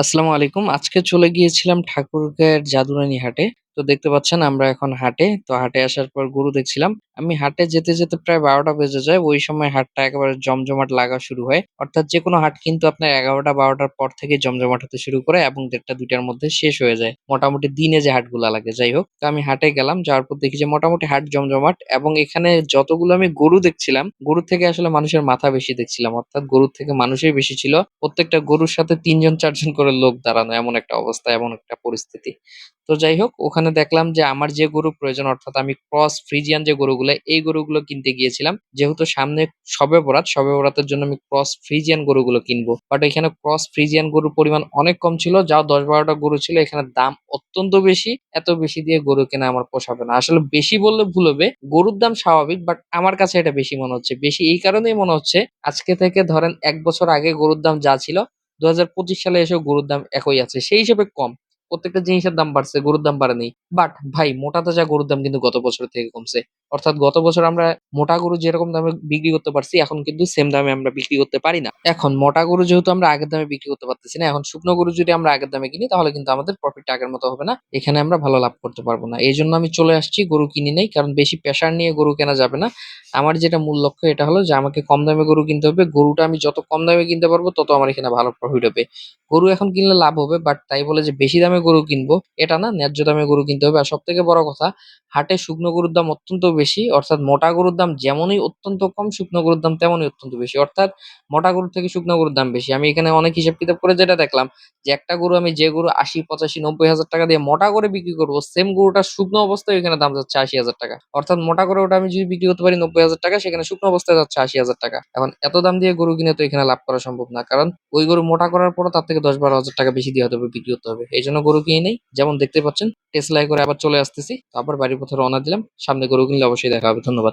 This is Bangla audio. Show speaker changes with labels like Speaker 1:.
Speaker 1: আসসালামু আলাইকুম। আজকে চলে গিয়েছিলাম ঠাকুরগাঁয়ের জাদুরানী হাটে। তো দেখতে পাচ্ছেন আমরা এখন হাটে। তো হাটে আসার পর গরু দেখছিলাম। আমি হাটে যেতে, যেতে প্রায় ১২টা বেজে যায়। ওই সময় হাটটা একেবারে জমজমাট লাগা শুরু হয়। অর্থাৎ যেকোনো হাট কিন্তু আপনার ১১টা ১২টার পর থেকে জমজমাট হতে শুরু করে এবং ১টা ২টার মধ্যে শেষ হয়ে যায়। মোটামুটি দিনে যে হাটগুলা লাগে যাই হোক। তো আমি হাটে গেলাম। যাওয়ার পর দেখি যে মোটামুটি হাট জমজমাট এবং এখানে যতগুলো আমি গরু দেখছিলাম, গরুর থেকে আসলে মানুষের মাথা বেশি দেখছিলাম। অর্থাৎ গরুর থেকে মানুষই বেশি ছিল। প্রত্যেকটা গরুর সাথে তিনজন চারজন করে লোক দাঁড়ানো এমন একটা অবস্থা, এমন একটা পরিস্থিতি। তো যাই হোক ওখানে দেখলাম যে আমার যে গরু প্রয়োজন অর্থাৎ আমি ক্রস ফ্রিজিয়ান যে গরুগুলো এই গরুগুলো কিনতে গিয়েছিলাম। যেহেতু সামনে সবে বরাত, শবে বরাতের জন্য আমি ক্রস ফ্রিজিয়ান গরুগুলো কিনবো। বাট এখানে ক্রস ফ্রিজিয়ান গরুর পরিমাণ অনেক কম ছিল। যাও ১০-১২টা গরু ছিল এখানে দাম অত্যন্ত বেশি। এত বেশি দিয়ে গরু কেনা আমার পোষাবে না। আসলে বেশি বললে ভুল হবে। গরুর দাম স্বাভাবিক বাট আমার কাছে এটা বেশি মনে হচ্ছে। বেশি এই কারণেই মনে হচ্ছে আজকে থেকে ধরেন এক বছর আগে গরুর দাম যা ছিল ২০২৫ সালে এসেও গরুর দাম একই আছে। সেই হিসেবে কম। প্রত্যেকটা জিনিসের দাম বাড়ছে, গরুর দাম বাড়েনি। বাট ভাই মোটা তাজা গরুর দাম কিন্তু গত বছর থেকে কমছে। অর্থাৎ গত বছর আমরা মোটা গরু যেরকম দামে বিক্রি করতে পারছি এখন কিন্তু সেম দামে আমরা বিক্রি করতে পারি না। এখন মোটা গরু যেহেতু আমরা আগের দামে বিক্রি করতে পারতেছি না, এখন শুকনো গরু যদি আমরা আগের দামে কিনি তাহলে কিন্তু আমাদের প্রফিটটা আগের মতো হবে না। এখানে আমরা ভালো লাভ করতে পারব না। এইজন্য আমি চলে আসছি গরু কিনি নেই কারণ বেশি প্রেশার নিয়ে গরু কেনা যাবে না। আমার যেটা মূল লক্ষ্য এটা হলো যে আমাকে কম দামে গরু কিনতে হবে। গরুটা আমি যত কম দামে কিনতে পারব তত আমার এখানে ভালো প্রফিট হবে। গরু এখন কিনলে লাভ হবে বাট তাই বলে যে বেশি দামে গরু কিনবো এটা না, ন্যায্য দামে গরু কিনতে হবে। আর সব থেকে বড় কথা হাটে শুকনো গরুর দাম অত্যন্ত বেশি। অর্থাৎ মোটা গরুর দাম যেমনই অত্যন্ত কম, শুকনো গরুর দাম তেমনই অত্যন্ত বেশি। অর্থাৎ মোটা গরুর থেকে শুকনো গরুর দাম বেশি। আমি এখানে অনেক হিসাব কিতাব করে যেটা দেখলাম যে একটা গরু আমি যে গরু ৮০, ৮৫, ৯০ হাজার টাকা দিয়ে মোটা করে বিক্রি করব সেম গরুটা শুকনো অবস্থায় ওইখানে দাম যাচ্ছে ৮০ হাজার টাকা। অর্থাৎ মোটা করে ওটা আমি যদি বিক্রি করতে পারি ৯০ হাজার টাকা সেখানে শুকনো অবস্থায় যাচ্ছে ৮০ হাজার টাকা। এখন এত দাম দিয়ে গরু কিনে তো এখানে লাভ করা সম্ভব না। কারণ ওই গরু মোটা করার পরও তার থেকে দশ বারো হাজার টাকা বেশি দিয়ে হয়তো বিক্রি করতে হবে। এই জন্য গরু কিনে নেই যেমন দেখতে পাচ্ছেন টেসলায় করে আবার চলে আসতেছি। আবার বাড়ির পথে রওনা দিলাম। সামনে গরু কিনলে অবশ্যই দেখা হবে। ধন্যবাদ।